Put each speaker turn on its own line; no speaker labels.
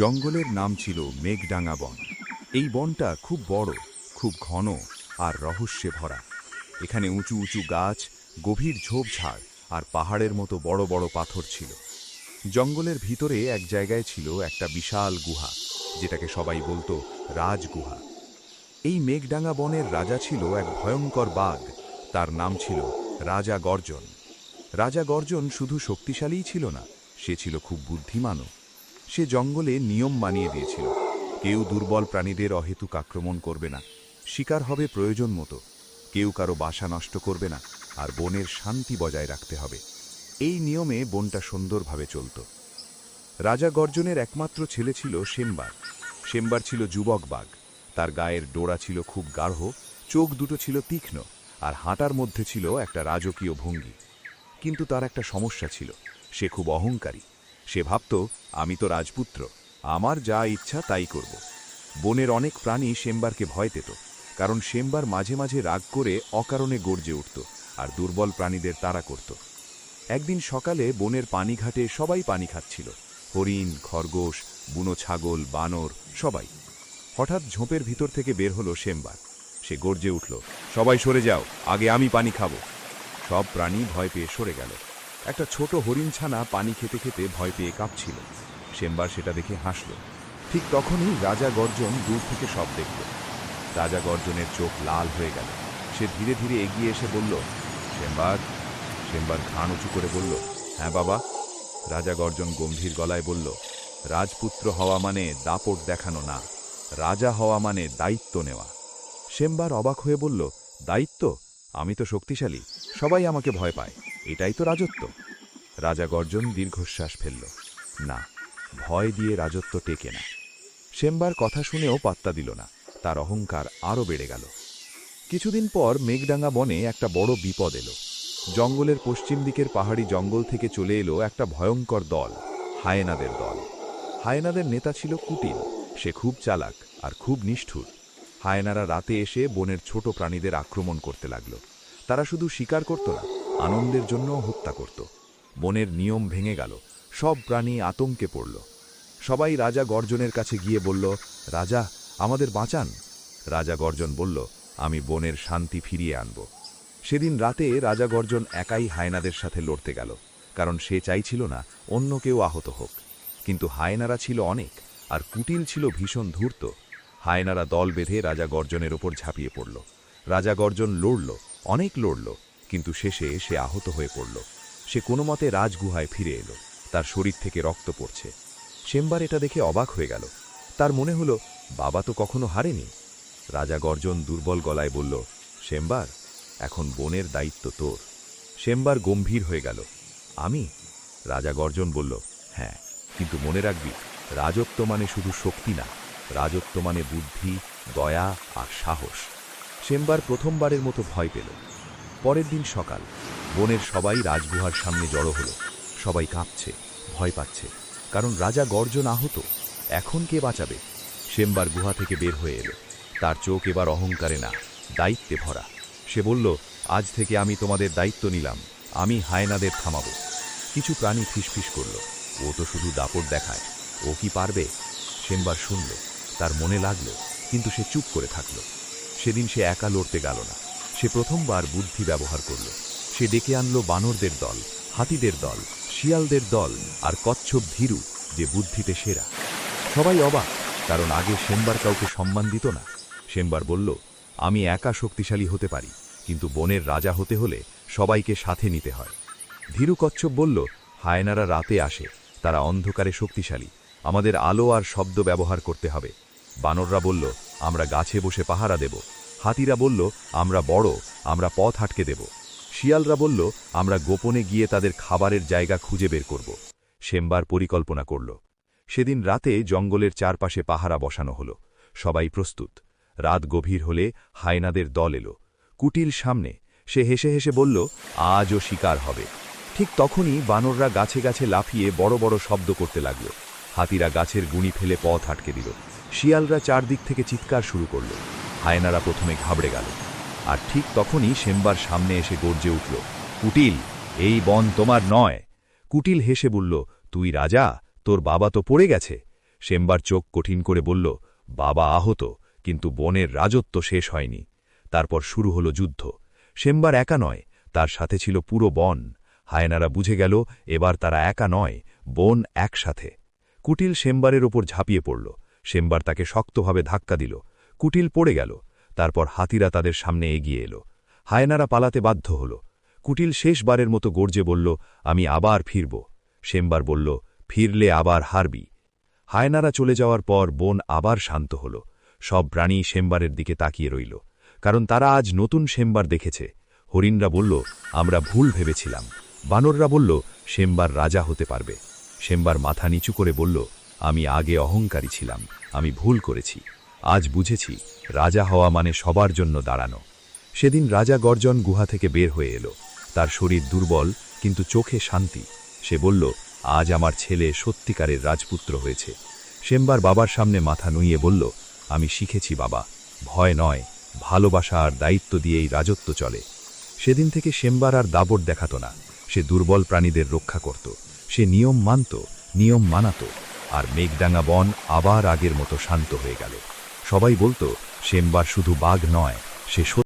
জঙ্গলের নাম ছিল মেঘডাঙ্গা বন। এই বনটা খুব বড়, খুব ঘন আর রহস্যে ভরা। এখানে উঁচু উঁচু গাছ, গভীর ঝোপঝাড় আর পাহাড়ের মতো বড় বড় পাথর ছিল। জঙ্গলের ভিতরে এক জায়গায় ছিল একটা বিশাল গুহা, যেটাকে সবাই বলতো রাজগুহা। এই মেঘডাঙ্গা বনের রাজা ছিল এক ভয়ঙ্কর বাঘ, তার নাম ছিল রাজা গর্জন। রাজা গর্জন শুধু শক্তিশালীই ছিল না, সে ছিল খুব বুদ্ধিমানও। সে জঙ্গলে নিয়ম মানিয়ে দিয়েছিল। কেউ দুর্বল প্রাণীদের অহেতুক আক্রমণ করবে না। শিকার হবে প্রয়োজন মতো। কেউ কারও বাসা নষ্ট করবে না, আর বনের শান্তি বজায় রাখতে হবে। এই নিয়মে বনটা সুন্দরভাবে চলত। রাজা গর্জনের একমাত্র ছেলে ছিল সেম্বার। সেম্বার ছিল যুবক বাঘ। তার গায়ের ডোরা ছিল খুব গাঢ়, চোখ দুটো ছিল তীক্ষ্ণ, আর হাঁটার মধ্যে ছিল একটা রাজকীয় ভঙ্গি। কিন্তু তার একটা সমস্যা ছিল। সে খুব অহংকারী। সে ভাবত, আমি তো রাজপুত্র, আমার যা ইচ্ছা তাই করব। বনের অনেক প্রাণী শেম্বারকে ভয় পেত, কারণ শেম্বার মাঝে মাঝে রাগ করে অকারণে গর্জে উঠত আর দুর্বল প্রাণীদের তাড়া করত। একদিন সকালে বনের পানিঘাটে সবাই পানি খাচ্ছিল, হরিণ, খরগোশ, বুনো ছাগল, বানর, সবাই। হঠাৎ ঝোপের ভিতর থেকে বের হলো শেম্বার সে গর্জে উঠল, সবাই সরে যাও, আগে আমি পানি খাব। সব প্রাণী ভয় পেয়ে সরে গেল। একটা ছোট হরিণ ছানা পানি খেতে খেতে ভয় পেয়ে কাঁপছিল। শেম্বার সেটা দেখে হাসল। ঠিক তখনই রাজা গর্জন দূর থেকে সব দেখল। রাজা গর্জনের চোখ লাল হয়ে গেল। সে ধীরে ধীরে এগিয়ে এসে বলল শেম্বার শেম্বার ঘাণ উঁচু করে বলল হ্যাঁ বাবা। রাজা গর্জন গম্ভীর গলায় বলল, রাজপুত্র হওয়া মানে দাপট দেখানো না। রাজা হওয়া মানে দায়িত্ব নেওয়া। শেম্বার অবাক হয়ে বলল, দায়িত্ব? আমি তো শক্তিশালী। সবাই আমাকে ভয় পায়। এটাই তো রাজত্ব। রাজা গর্জন দীর্ঘশ্বাস ফেলল। না, ভয় দিয়ে রাজত্ব টেকে না। শেম্বার কথা শুনেও পাত্তা দিল না। তার অহংকার আরও বেড়ে গেল। কিছুদিন পর মেঘডাঙ্গা বনে একটা বড় বিপদ এলো। জঙ্গলের পশ্চিম দিকের পাহাড়ি জঙ্গল থেকে চলে এলো একটা ভয়ঙ্কর দল, হায়েনাদের দল। হায়েনাদের নেতা ছিল কুটিল। সে খুব চালাক আর খুব নিষ্ঠুর। হায়েনারা রাতে এসে বনের ছোট প্রাণীদের আক্রমণ করতে লাগল। তারা শুধু শিকার করত না আনন্দের জন্যও হত্যা করত। বনের নিয়ম ভেঙে গেল। সব প্রাণী আতঙ্কে পড়ল। সবাই রাজা গর্জনের কাছে গিয়ে বলল, রাজা, আমাদের বাঁচান। রাজা গর্জন বলল, আমি বনের শান্তি ফিরিয়ে আনব। সেদিন রাতে রাজা গর্জন একাই হায়নাদের সাথে লড়তে গেল, কারণ সে চাইছিল না অন্য কেউ আহত হোক। কিন্তু হায়নারা ছিল অনেক, আর কুটিল ছিল ভীষণ ধূর্ত। হায়নারা দল বেঁধে রাজা গর্জনের ওপর ঝাঁপিয়ে পড়ল। রাজা গর্জন লড়ল, অনেক লড়ল। কিন্তু শেষে সে আহত হয়ে পড়ল। সে কোনো মতে রাজগুহায় ফিরে এলো। তার শরীর থেকে রক্ত পড়ছে। শেম্বার এটা দেখে অবাক হয়ে গেল। তার মনে হলো, বাবা তো কখনো হারেনি। রাজা গর্জন দুর্বল গলায় বলল শেম্বার এখন বোনের দায়িত্ব তোর। শেম্বার গম্ভীর হয়ে গেল, আমি? রাজা গর্জন বলল হ্যাঁ কিন্তু মনে রাখবি, রাজত্ব মানে শুধু শক্তি না, রাজত্ব মানে বুদ্ধি, দয়া আর সাহস। শেম্বার প্রথমবারের মতো ভয় পেল। পরের দিন সকাল। বনের সবাই রাজগুহার সামনে জড়ো হলো। সবাই কাঁপছে, ভয় পাচ্ছে। কারণ রাজা গর্জন আহত। এখন কে বাঁচাবে? শেম্বার গুহা থেকে বের হয়ে এলো। তার চোখ এবার অহংকারে না, দায়িত্বে ভরা। সে বলল, আজ থেকে আমি তোমাদের দায়িত্ব নিলাম। আমি হায়নাদের থামাবো। কিছু প্রাণী ফিসফিস করল। ও তো শুধু দাপট দেখায়। ও কি পারবে? শেম্বার শুনল। তার মনে লাগল, কিন্তু সে চুপ করে থাকল। সেদিন সে একা লড়তে গেল না। সে প্রথমবার বুদ্ধি ব্যবহার করল। সে ডেকে আনল বানরদের দল, হাতিদের দল, শিয়ালদের দল আর কচ্ছপ ধীরু, যে বুদ্ধিতে সেরা। সবাই অবাক, কারণ আগে শেম্বার কাউকে সম্মান দিত না। শেম্বার বলল, আমি একা শক্তিশালী হতে পারি, কিন্তু বনের রাজা হতে হলে সবাইকে সাথে নিতে হয়। ধীরু কচ্ছপ বলল, হায়নারা রাতে আসে, তারা অন্ধকারে শক্তিশালী, আমাদের আলো আর শব্দ ব্যবহার করতে হবে। বানররা বলল, আমরা গাছে বসে পাহারা দেব হাতিরা বলল, আমরা বড়, আমরা পথ আটকে দেব। শিয়ালরা বলল, আমরা গোপনে গিয়ে তাদের খাবারের জায়গা খুঁজে বের করব। শেম্বার পরিকল্পনা করল। সেদিন রাতে জঙ্গলের চারপাশে পাহারা বসানো হলো। সবাই প্রস্তুত। রাত গভীর হলে হায়নাদের দল এলো। কুটিল সামনে, সে হেসে হেসে বলল, আজও শিকার হবে। ঠিক তখনই বানররা গাছে গাছে লাফিয়ে বড় বড় শব্দ করতে লাগল। হাতিরা গাছের গুণি ফেলে পথ আটকে দিল। শিয়ালরা চারদিক থেকে চিৎকার শুরু করল। হায়নারা প্রথমে ঘাবড়ে গেল। আর ঠিক তখনই সেম্বার সামনে এসে গর্জে উঠল, কুটিল, এই বন তোমার নয়। কুটিল হেসে বলল, তুই রাজা, তোর বাবা তো পড়ে গেছে। সেম্বার চোখ কঠিন করে বলল, বাবা আহত, কিন্তু বনের রাজত্ব শেষ হয়নি। তারপর শুরু হলো যুদ্ধ। সেম্বার একা নয়, তার সাথে ছিল পুরো বন। হায়নারা বুঝে গেল, এবার তারা একা নয়, বন একসাথে। কুটিল সেম্বারের ওপর ঝাঁপিয়ে পড়ল। সেম্বার তাকে শক্তভাবে ধাক্কা দিল। কুটিল পড়ে গেল, তারপর হাতিরা তাদের সামনে এগিয়ে এলো। হায়নারা পালাতে বাধ্য হল। কুটিল শেষবারের মতো গর্জে বলল, আমি আবার ফিরব। শেম্বার বলল, ফিরলে আবার হারবি। হায়নারা চলে যাওয়ার পর বন আবার শান্ত হল। সব প্রাণী শেম্বারের দিকে তাকিয়ে রইল, কারণ তারা আজ নতুন শেম্বার দেখেছে। হরিণরা বলল, আমরা ভুল ভেবেছিলাম। বানররা বলল শেম্বার রাজা হতে পারবে। শেম্বার মাথা নিচু করে বলল, আমি আগে অহংকারী ছিলাম, আমি ভুল করেছি। আজ বুঝেছি রাজা হওয়া মানে সবার জন্য দাঁড়ানো। সেদিন রাজা গর্জন গুহা থেকে বের হয়ে এলো। তার শরীর দুর্বল, কিন্তু চোখে শান্তি। সে বলল, আজ আমার ছেলে সত্যিকারের রাজপুত্র হয়েছে। শেম্বার বাবার সামনে মাথা নুইয়ে বলল, আমি শিখেছি বাবা, ভয় নয়, ভালোবাসা আর দায়িত্ব দিয়েই রাজত্ব চলে। সেদিন থেকে শেম্বার আর দাবট দেখাত না। সে দুর্বল প্রাণীদের রক্ষা করত। সে নিয়ম মানত, নিয়ম মানাত, আর মেঘডাঙ্গা বন আবার আগের মতো শান্ত হয়ে গেল। সবাই বলতো শেম্বার শুধু বাঘ নয় সে